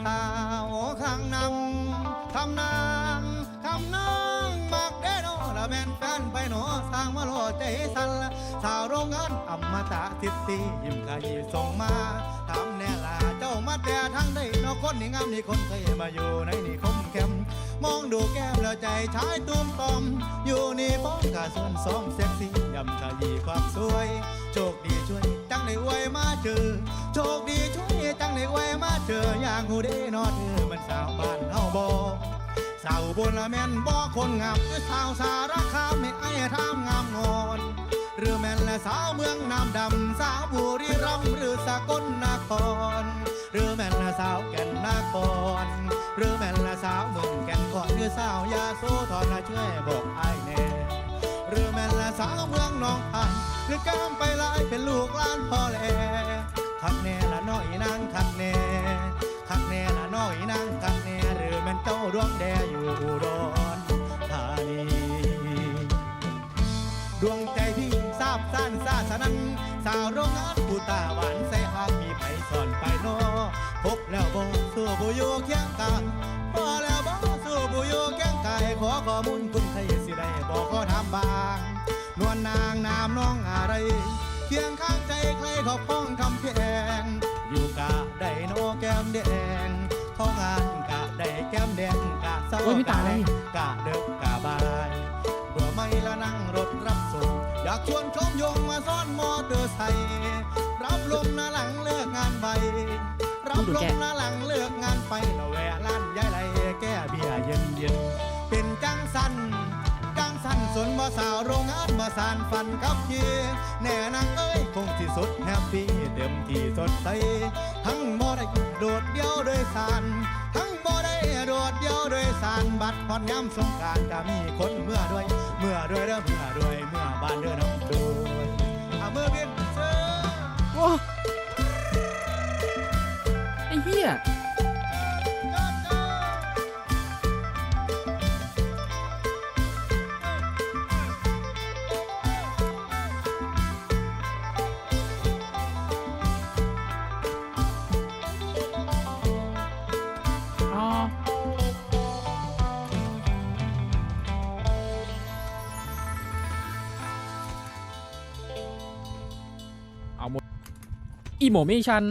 สาวข้างนำทำนางทำนางมักได้โนละแม่นแฟนไปโนสร้างมาโลใจสั่นละสาวโรงงานอมตะทิตตียิ้มขยีส่งมาทำแน่ล่ะเจ้ามาแต่ทางใดเนอคนนี่งามนี่คนเคยมาอยู่ในนี่คมเข้มมองดูแก้มแล้วใจชายตุ้มตอม อยู่นี่ป้องกาส่วนซ้อมเซ็กซี่ยำขยี้ความสวย โชคดีช่วยจังได้อวยมาเจอโชคดี ช่วยจังได้อวมาเจออย่างหูได้นอเธอมันสาวบ้านเฮาบ่สาวบนละแม่นบ่คนงามหรือสาวสารคามไม่ไอ้ทำงามงอนหรือแม่นและสาวเมืองน้ำดำสาวบุรีรัมย์หรือสกลนครหรือแม่นและสาวแก่นนครหรือแม่นและสาวเมืองแก่นขอนหรือสาวยาโสธรละช่วยบอกไอ้แน่หรือแม่นและสาวเมืองหนองพันหรือก้ามไปหลายเป็นลูกหลานพ่อแล คักแน่คักแน่ละน้อยนางคักแน่หรือแม่นเจ้าดวงแดอยู่อุดรธานีดวงใจพี่ทราบซ่านซาสนั้น สาวโรงงานผู้ตาหวานใส่หากมีไผสอนไปโนพบแล้วบ่สู้บุอยู่เคียงกายพอแล้วบ่สู้บุอยู่เคียงกายขอข้อมูลคุณใครสิได้บอกขอถามบางนวลนางนามน้องอะไรเคียงข้างใจใครขอพ้องคำเพียง เศร้าโอ้ยพี่ตาย กะแดงกะเด็กกะบายเบื่อไม่ละนั่งรถรับส่ง อยากชวนชมยงมาซ้อนมอเตอร์ไซค์รับลมนะหลังเลิกงานไปรับลมนะหลังเลิกงานไปละแวะร้านยายไรแก้เบียร์เย็นเย็นๆเป็นจังสันจังสันสนมาสาวโรงงานมาสานฝันกับพี่แน่นางเอ้ยคงที่สุดแฮปปี้เต็มที่สดใสทั้งบ่ได้โดดเดียวโดยสารทั้งบ่ได้ โดดเดียวโดยสารบัตรผ่อนย้ำสงการจะมีคนเมื่อด้วย เมื่อด้วยเด้อเมื่อด้วยเมื่อบ้านเด้อน้ำด้วยเอามือเบียนเซอโอ้ไอ้เหี้ย เอาหมดอีโมเมชัน